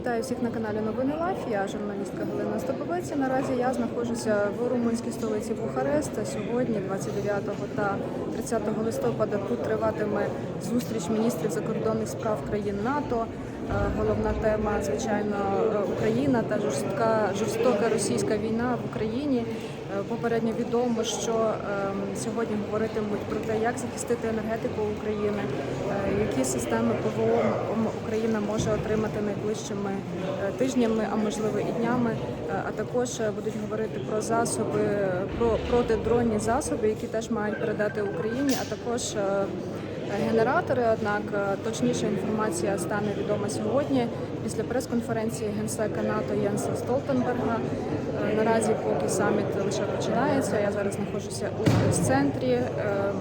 Вітаю всіх на каналі Новини Лайф. Я журналістка Галина Стоповець. Наразі я знаходжуся в румунській столиці Бухарест. Сьогодні, 29 та 30 листопада, тут триватиме зустріч міністрів закордонних справ країн НАТО. Е, Головна тема, звичайно, Україна та жорстка жорстока російська війна в Україні. Е, Попередньо відомо, що ем, сьогодні говоритимуть про те, як захистити енергетику України, е, які системи ПВО Україна може отримати найближчими е, тижнями, а можливо і днями. А також будуть говорити про засоби, про протидронні засоби, які теж мають передати Україні, а також генератори. Однак е, точніша інформація стане відома сьогодні після прес-конференції генсека НАТО Єнса Столтенберга. Е, Наразі поки саміт лише починається. Я зараз знаходжуся у прес-центрі, е,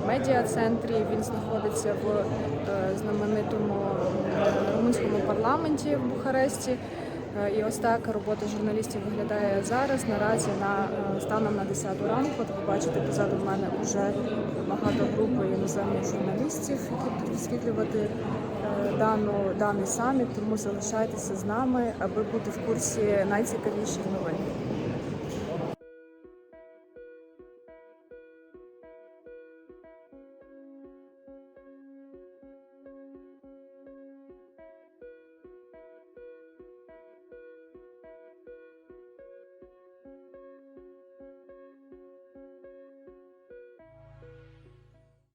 медіа-центрі. Він знаходиться в знаменитому румунському парламенті в Бухаресті. Е, І ось так робота журналістів виглядає зараз. Наразі на е, станом на 10 ранку. От ви бачите позаду мене вже багато групи іноземних журналістів, які будуть висвітлювати е, дану даний саміт. Тому залишайтеся з нами, аби бути в курсі найцікавіших новин.